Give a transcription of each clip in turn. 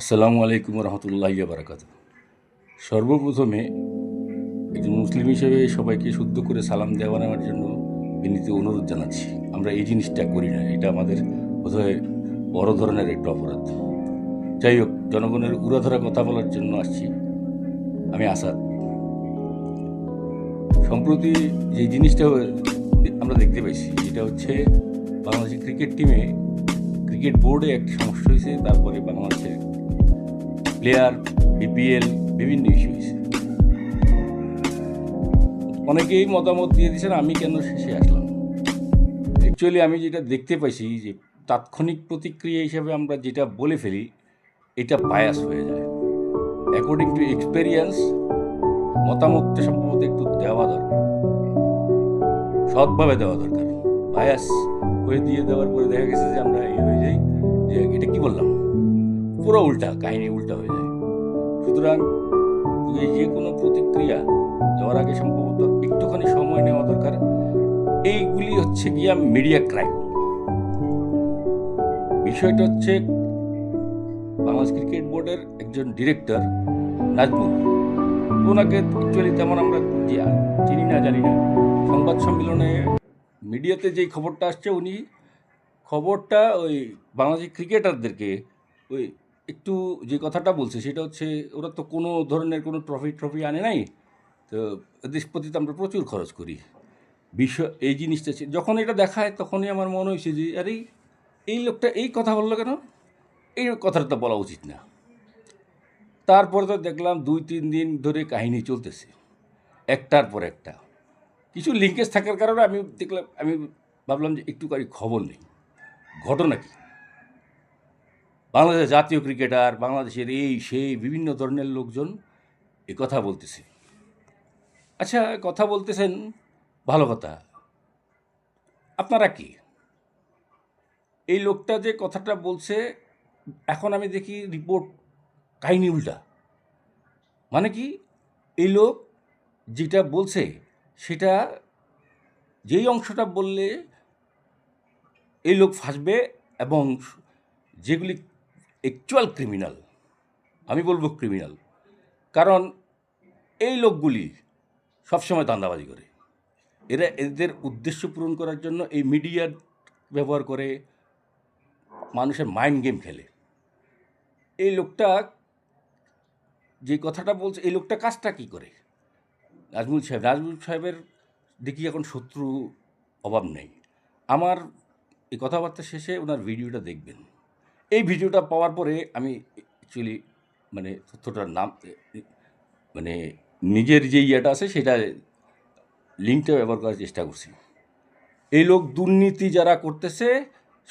আসসালামু আলাইকুম রহমতুল্লাহ বারাকাত সর্বপ্রথমে একজন মুসলিম হিসেবে সবাইকে শুদ্ধ করে সালাম দেওয়া নেওয়ার জন্য বিনীত অনুরোধ জানাচ্ছি। আমরা এই জিনিসটা করি না, এটা আমাদের বোধহয় বড় ধরনের একটা অপরাধ। যাই হোক, জনগণের উড়াধরা কথা বলার জন্য আসছি। আমি আসাদ। সম্প্রতি যে জিনিসটা আমরা দেখতে পাইছি, এটা হচ্ছে বাংলাদেশের ক্রিকেট টিমে ক্রিকেট বোর্ডে একটা সমস্যা হয়েছে, তারপরে বাংলাদেশের প্লেয়ার বিপিএল বিভিন্ন ইস্যু হয়েছে। অনেকেই মতামত দিয়ে দিয়েছেন, আমি কেন শেষে আসলাম? অ্যাকচুয়ালি আমি যেটা দেখতে পাইছি যে তাৎক্ষণিক প্রতিক্রিয়া হিসাবে আমরা যেটা বলে ফেলি, এটা বায়াস হয়ে যায়। অ্যাকর্ডিং টু এক্সপেরিয়েন্স মতামতটা সম্ভবত একটু দেওয়া দরকার। সৎভাবে দেওয়া দরকার। বায়াস হয়ে দিয়ে দেওয়ার পরে দেখা গেছে যে আমরা পুরো উল্টা, কাহিনী উল্টা হয়ে যায়। সুতরাং এই যে কোনো প্রতিক্রিয়া দেওয়ার আগে সম্ভবত একটুখানি সময় নেওয়া দরকার। এইগুলি হচ্ছে গিয়া মিডিয়া ক্রাইম বিষয়টা হচ্ছে বাংলাদেশ ক্রিকেট বোর্ডের একজন ডিরেক্টর নাজমুল। ওনাকে অ্যাকচুয়ালি তেমন আমরা চিনি না, জানি না। সংবাদ সম্মেলনে মিডিয়াতে যেই খবরটা আসছে, উনি খবরটা ওই বাংলাদেশি ক্রিকেটারদেরকে ওই একটু যে কথাটা বলছে, সেটা হচ্ছে ওরা তো কোনো ধরনের কোনো ট্রফি ট্রফি আনে নাই, তো দেশ প্রতি তো আমরা প্রচুর খরচ করি। বিশ্ব এই জিনিসটা যখন এটা দেখায় তখনই আমার মনে হয়েছে যে, আরে, এই লোকটা এই কথা বলল কেন? এই কথাটা তো বলা উচিত না। তারপরে তো দেখলাম দুই তিন দিন ধরে কাহিনী চলতেছে, একটার পর একটা। কিছু লিঙ্কেজ থাকার কারণে আমি দেখলাম, আমি ভাবলাম যে একটু কারি খবর নেই। ঘটনা কি? বাংলাদেশের জাতীয় ক্রিকেটার, বাংলাদেশের এই, সেই বিভিন্ন ধরনের লোকজন এ কথা বলতেছে। আচ্ছা কথা বলতেছেন, ভালো কথা। আপনারা কি? এই লোকটা যে কথাটা বলছে, এখন আমি দেখি রিপোর্ট কাহিনী উল্টা। মানে কি? এই লোক যেটা বলছে, সেটা যেই অংশটা বললে এই লোক ফাঁসবে এবং যেগুলি অ্যাকচুয়াল ক্রিমিনাল আমি বলব ক্রিমিনাল কারণ এই লোকগুলি সবসময় দান্দাবাজি করে। এরা এদের উদ্দেশ্য পূরণ করার জন্য এই মিডিয়ার ব্যবহার করে, মানুষের মাইন্ড গেম খেলে। এই লোকটা যে কথাটা বলছে, এই লোকটা কাজটা কী করে? নাজমুল সাহেব, নাজমুল সাহেবের দেখি এখন শত্রু অভাব নেই। আমার এই কথাবার্তা শেষে ওনার ভিডিওটা দেখবেন। এই ভিডিওটা পাওয়ার পরে আমি অ্যাকচুয়ালি মানে তথ্যটার নাম মানে নিজের যে ইয়েটা আছে সেটা লিঙ্কটা ব্যবহার করার চেষ্টা করছি। এই লোক দুর্নীতি যারা করতেছে,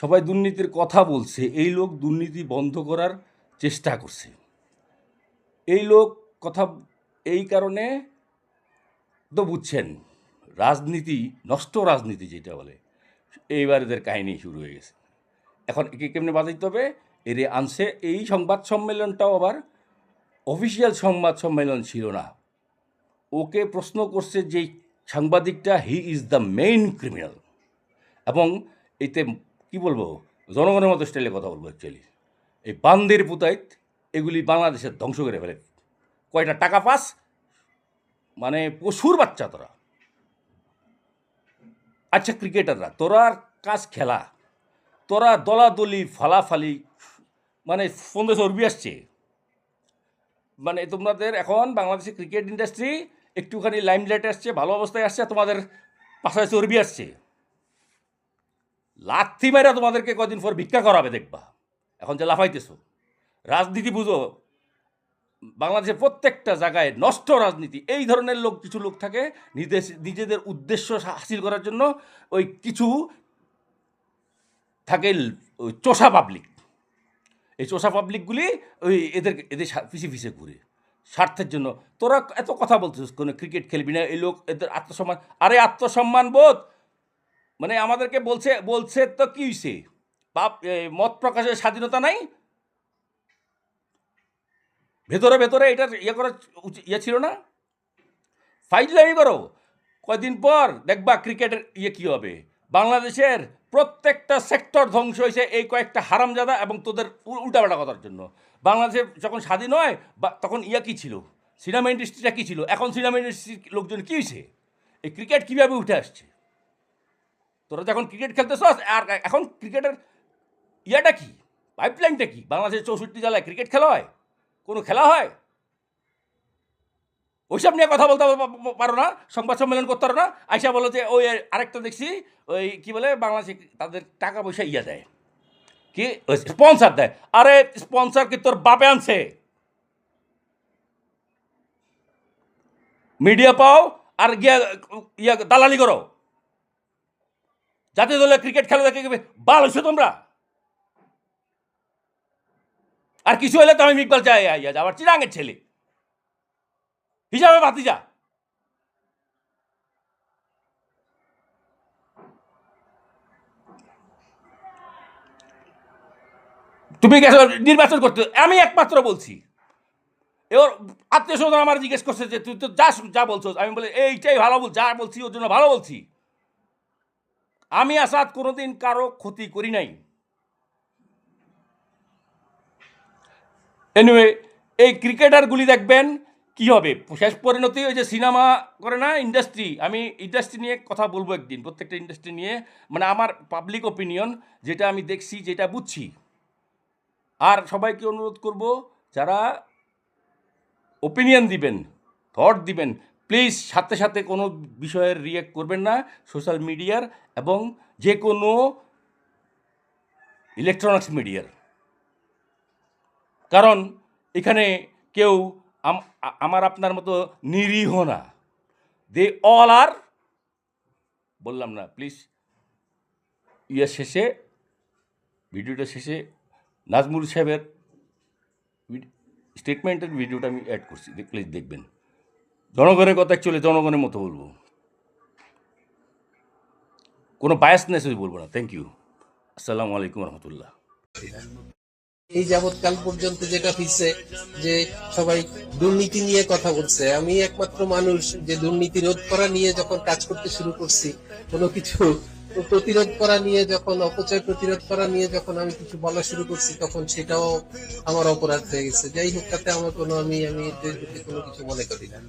সবাই দুর্নীতির কথা বলছে, এই লোক দুর্নীতি বন্ধ করার চেষ্টা করছে। এই লোক কথা, এই কারণে তো বুঝছেন, রাজনীতি, নষ্ট রাজনীতি যেটা বলে, এইবার এদের কাহিনী শুরু হয়ে গেছে। এখন একে কেমনে বাজাইতে হবে? এর আনছে, এই সংবাদ সম্মেলনটাও আবার অফিসিয়াল সংবাদ সম্মেলন ছিল না। ওকে প্রশ্ন করছে যে সাংবাদিকটা he is the main criminal. এবং এতে কি বলব? জনগণের মতো স্টাইলে কথা বলব অ্যাকচুয়ালি এই বান্দের পুতাইত, এগুলি বাংলাদেশের ধ্বংস করে ফেলে কয়টা টাকা পাস? মানে পশুর বাচ্চা তোরা। আচ্ছা ক্রিকেটাররা তোরা কাজ খেলা। তোরা দলাদলি, ফালাফালি মানে ফোনে চর্বি আসছে। মানে তোমাদের এখন বাংলাদেশের ক্রিকেট ইন্ডাস্ট্রি একটুখানি লাইমলাইট আসছে, ভালো অবস্থায় আসছে তোমাদের পাশায় চর্বি আসছে। লাথি মেরা তোমাদেরকে কদিন পর ভিক্ষা করাবে, দেখবা। এখন যে লাফাইতেছো। রাজনীতি বুঝো, বাংলাদেশের প্রত্যেকটা জায়গায় নষ্ট রাজনীতি। এই ধরনের লোক, কিছু লোক থাকে নিজেদের উদ্দেশ্য হাসিল করার জন্য ওই কিছু থাকে চোষা পাবলিক এই চোষা পাবলিকগুলি ওই এদের এদের সা- পিছে পিছে ঘুরে। স্বার্থের জন্য। তোরা এত কথা বলছিস কোনো ক্রিকেট খেলবি না, এই লোক, এদের আত্মসম্মান। আরে আত্মসম্মান বোধ! মানে আমাদেরকে বলছে বলছে তো কি হয়েছে বাপ মত প্রকাশের স্বাধীনতা নাই? ভেতরে ভেতরে এটা ইয়ে করা ইয়ে ছিল না? ফাইজলামি করো। কয়দিন পর দেখবা ক্রিকেটের ইয়ে কী হবে? বাংলাদেশের প্রত্যেকটা সেক্টর ধ্বংস হয়েছে এই কয়েকটা হারামজাদা এবং তোদের উল্টাপাল্টা কথার জন্য। বাংলাদেশে যখন স্বাধীন হয়, বা তখন ইয়া কী ছিল? সিনেমা ইন্ডাস্ট্রিটা কী ছিল? এখন সিনেমা ইন্ডাস্ট্রির লোকজন কী হয়েছে? এই ক্রিকেট কীভাবে উঠে আসছে? তোরা যখন ক্রিকেট খেলতেছ আর এখন ক্রিকেটের ইয়াটা কি? পাইপলাইনটা কি? বাংলাদেশের চৌষট্টি জেলায় ক্রিকেট খেলা হয়? কোনো খেলা হয়? ওইসব নিয়ে কথা বলতে পারো না, সংবাদ সম্মেলন করতে পারো না, আইসা বলো যে ওই আরেকটা দেখছি, ওই কি বলে, বাংলাদেশে তাদের টাকা পয়সা ইয়া দেয়। কি? স্পন্সার দেয়। আরে স্পন্সার কি তোর বাপে আনছে? মিডিয়া পাও আর গিয়া, ইয়া দালালি করো। জাতীয় দলে ক্রিকেট খেলা দেখে বাল হয়েছো তোমরা। আর কিছু হলে তো আমি ইকবাল চাই আবার চিরাঙ্গের ছেলে। হিসাবে বাতিজা তুমি নির্বাচন করতে আমি একমাত্র বলছি। এবার আত্মীয় স্বজন আমার জিজ্ঞেস করছে যে, তুই তো যা যা বলছো আমি বলে, এইটাই ভালো বল যা বলছি ওর জন্য ভালো বলছি। আমি আসাদ কোনোদিন কারও ক্ষতি করি নাই। এনিওয়ে এই ক্রিকেটারগুলি দেখবেন কি হবে? শেষ পরিণতি ওই যে সিনেমা করে না ইন্ডাস্ট্রি আমি ইন্ডাস্ট্রি নিয়ে কথা বলব একদিন, প্রত্যেকটা ইন্ডাস্ট্রি নিয়ে। মানে আমার পাবলিক ওপিনিয়ন যেটা আমি দেখছি, যেটা বুঝছি। আর সবাইকে অনুরোধ করব, যারা ওপিনিয়ন দিবেন থট দিবেন প্লিজ সাথে সাথে কোনো বিষয়ের রিয়েক্ট করবেন না সোশ্যাল মিডিয়ার এবং যে কোনো ইলেকট্রনিক্স মিডিয়ার কারণ এখানে কেউ আমার আপনার মতো নিরীহ না। দে অল আর বললাম না প্লিজ ইয়ে শেষে, ভিডিওটা শেষে, নাজমুল সাহেবের স্টেটমেন্টের ভিডিওটা আমি অ্যাড করছি প্লিজ দেখবেন। জনগণের কথা চলে জনগণের মতো বলব। কোনো বায়াসনেস বলব না থ্যাংক ইউ আসসালামু আলাইকুম রহমতুল্লাহ। এই যাবৎকাল পর্যন্ত যেটা হয়েছে যে সবাই দুর্নীতি নিয়ে কথা বলছে। আমি একমাত্র মানুষ যে দুর্নীতি রোধ করা নিয়ে যখন কাজ করতে শুরু করছি, কোনো কিছু প্রতিরোধ করা নিয়ে যখন, অপচয় প্রতিরোধ করা নিয়ে যখন আমি কিছু বলা শুরু করছি, তখন সেটাও আমার অপরাধ হয়ে গেছে। যাই হোক, তাতে আমার কোনো আমি আমি কোনো কিছু মনে করি না।